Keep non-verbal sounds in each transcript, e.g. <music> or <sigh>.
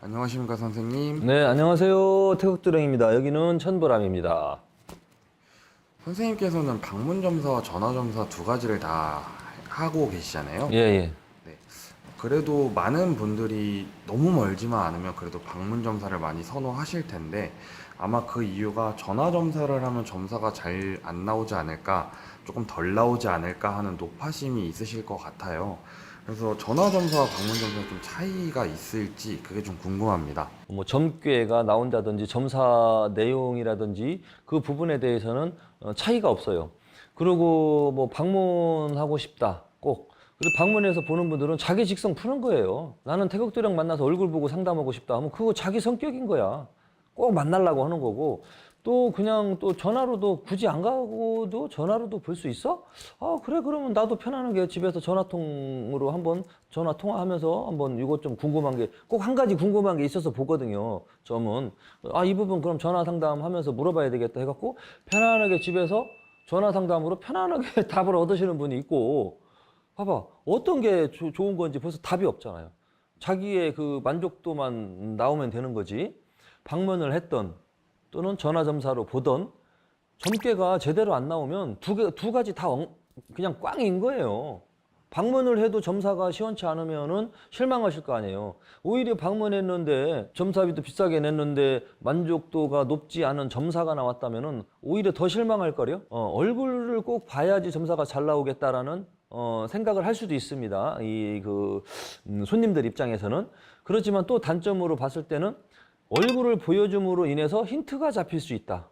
안녕하십니까 선생님. 네, 안녕하세요. 태국드랭입니다. 여기는 천보람입니다. 선생님께서는 방문 점사와 전화 점사 두 가지를 다 하고 계시잖아요. 예, 예. 그래도 많은 분들이 너무 멀지만 않으면 그래도 방문 점사를 많이 선호하실 텐데 아마 그 이유가 전화 점사를 하면 점사가 잘 안 나오지 않을까, 조금 덜 나오지 않을까 하는 높아심이 있으실 것 같아요. 그래서 전화 점사와 방문 점사 좀 차이가 있을지 그게 좀 궁금합니다. 뭐 점괘가 나온다든지 점사 내용이라든지 그 부분에 대해서는 어, 차이가 없어요. 그리고 뭐 방문하고 싶다. 꼭. 그리고 방문해서 보는 분들은 자기 직성 푸는 거예요. 나는 태국도령 만나서 얼굴 보고 상담하고 싶다 하면 그거 자기 성격인 거야. 꼭 만나려고 하는 거고 또 그냥 또 전화로도 굳이 안 가고도 전화로도 볼 수 있어? 아 그래 그러면 나도 편안하게 집에서 전화통으로 한번 전화 통화하면서 한번 이것 좀 궁금한 게 꼭 한 가지 궁금한 게 있어서 보거든요. 점은 아 이 부분 그럼 전화 상담하면서 물어봐야 되겠다 해갖고 편안하게 집에서 전화 상담으로 편안하게 <laughs> 답을 얻으시는 분이 있고 봐봐 어떤 게 조- 좋은 건지 벌써 답이 없잖아요. 자기의 그 만족도만 나오면 되는 거지. 방문을 했던 또는 전화 점사로 보던 점괘가 제대로 안 나오면 두, 개, 두 가지 다 엉- 그냥 꽝인 거예요. 방문을 해도 점사가 시원치 않으면은 실망하실 거 아니에요. 오히려 방문했는데 점사비도 비싸게 냈는데 만족도가 높지 않은 점사가 나왔다면은 오히려 더 실망할 거요. 어, 얼굴을 꼭 봐야지 점사가 잘 나오겠다라는 어, 생각을 할 수도 있습니다. 이 그 손님들 입장에서는 그렇지만 또 단점으로 봤을 때는 얼굴을 보여줌으로 인해서 힌트가 잡힐 수 있다.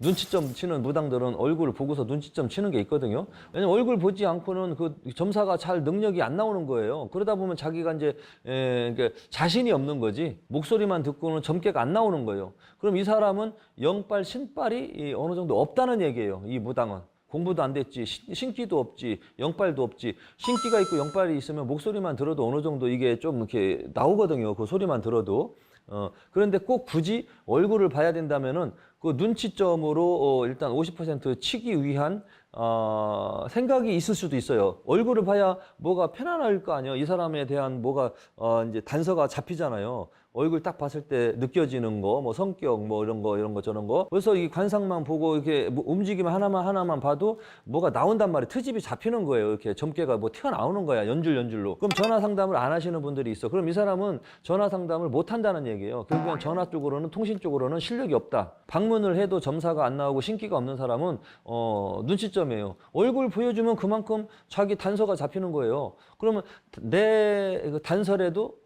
눈치점 치는 무당들은 얼굴을 보고서 눈치점 치는 게 있거든요. 왜냐면 얼굴 보지 않고는 그 점사가 잘 능력이 안 나오는 거예요. 그러다 보면 자기가 이제 에, 그러니까 자신이 없는 거지. 목소리만 듣고는 점괘가 안 나오는 거예요. 그럼 이 사람은 영빨, 신빨이 이 어느 정도 없다는 얘기예요. 이 무당은. 공부도 안 됐지, 신- 신기도 없지, 영빨도 없지. 신기가 있고 영빨이 있으면 목소리만 들어도 어느 정도 이게 좀 이렇게 나오거든요. 그 소리만 들어도. 어, 그런데 꼭 굳이 얼굴을 봐야 된다면은 그 눈치점으로 어, 일단 50% 치기 위한 어, 생각이 있을 수도 있어요. 얼굴을 봐야 뭐가 편안할 거 아니에요. 이 사람에 대한 뭐가 어, 이제 단서가 잡히잖아요. 얼굴 딱 봤을 때 느껴지는 거, 뭐 성격, 뭐 이런 거, 이런 거, 저런 거. 그래서 이 관상만 보고 이렇게 뭐 움직임 하나만 하나만 봐도 뭐가 나온단 말이에요. 트집이 잡히는 거예요. 이렇게 점괘가 뭐 튀어나오는 거야. 연줄 연줄로. 그럼 전화 상담을 안 하시는 분들이 있어. 그럼 이 사람은 전화 상담을 못 한다는 얘기예요. 결국엔 전화 쪽으로는 통신 쪽으로는 실력이 없다. 방문을 해도 점사가 안 나오고 신기가 없는 사람은 어, 눈치점이에요. 얼굴 보여주면 그만큼 자기 단서가 잡히는 거예요. 그러면 내그 단설에도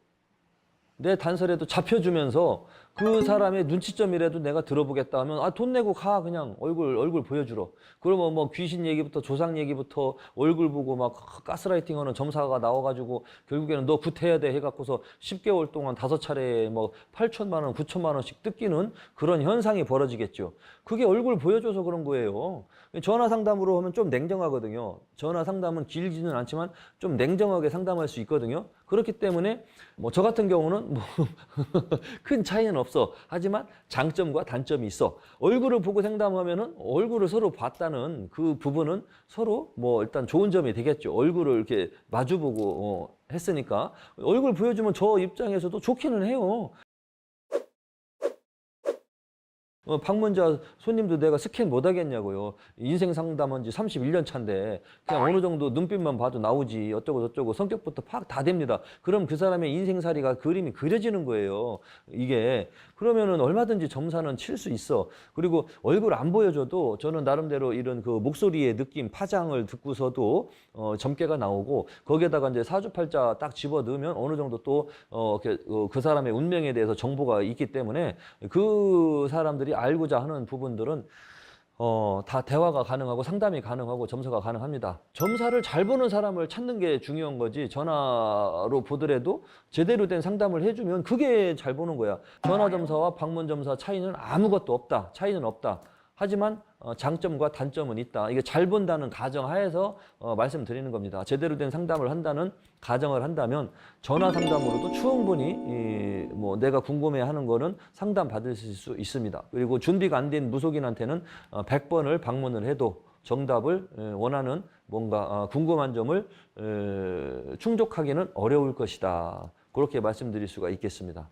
내 단설에도 잡혀주면서 그 사람의 눈치점이라도 내가 들어보겠다 하면 아 돈 내고 가. 그냥 얼굴 얼굴 보여주러. 그러면 뭐 귀신 얘기부터 조상 얘기부터 얼굴 보고 막 가스라이팅하는 점사가 나와가지고 결국에는 너 굿해야 돼 해갖고서 10개월 동안 다섯 차례 뭐 8천만 원 9천만 원씩 뜯기는 그런 현상이 벌어지겠죠. 그게 얼굴 보여줘서 그런 거예요. 전화 상담으로 하면 좀 냉정하거든요. 전화 상담은 길지는 않지만 좀 냉정하게 상담할 수 있거든요. 그렇기 때문에 뭐 저 같은 경우는 뭐 <laughs> 큰 차이는 없 어. 하지만 장점과 단점이 있어. 얼굴을 보고 상담하면은 얼굴을 서로 봤다는 그 부분은 서로 뭐 일단 좋은 점이 되겠죠. 얼굴을 이렇게 마주보고 어, 했으니까 얼굴 보여주면 저 입장에서도 좋기는 해요. 어, 방문자 손님도 내가 스캔 못 하겠냐고요. 인생 상담한 지 31년 차인데 그냥 어느 정도 눈빛만 봐도 나오지 어쩌고 저쩌고 성격부터 파악 다 됩니다. 그럼 그 사람의 인생살이가 그림이 그려지는 거예요. 이게 그러면은 얼마든지 점사는 칠 수 있어. 그리고 얼굴 안 보여줘도 저는 나름대로 이런 그 목소리의 느낌 파장을 듣고서도 어, 점괘가 나오고 거기에다가 이제 사주팔자 딱 집어 넣으면 어느 정도 또 어, 그, 어, 그 사람의 운명에 대해서 정보가 있기 때문에 그 사람들이 알고자 하는 부분들은 어, 다 대화가 가능하고 상담이 가능하고 점사가 가능합니다. 점사를 잘 보는 사람을 찾는 게 중요한 거지 전화로 보더라도 제대로 된 상담을 해주면 그게 잘 보는 거야. 전화 점사와 방문 점사 차이는 아무것도 없다. 차이는 없다. 하지만 어, 장점과 단점은 있다. 이게 잘 본다는 가정 하에서 어, 말씀드리는 겁니다. 제대로 된 상담을 한다는 가정을 한다면 전화 상담으로도 충분히 이, 뭐 내가 궁금해하는 거는 상담 받으실 수 있습니다. 그리고 준비가 안 된 무속인한테는 어, 100번을 방문을 해도 정답을 에, 원하는 뭔가 어, 궁금한 점을 에, 충족하기는 어려울 것이다. 그렇게 말씀드릴 수가 있겠습니다.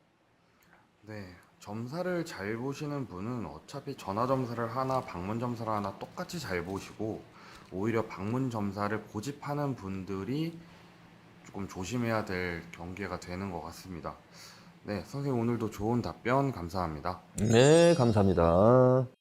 네, 점사를 잘 보시는 분은 어차피 전화 점사를 하나 방문 점사를 하나 똑같이 잘 보시고 오히려 방문 점사를 고집하는 분들이 조금 조심해야 될 경계가 되는 것 같습니다. 네, 선생님 오늘도 좋은 답변 감사합니다. 네, 감사합니다.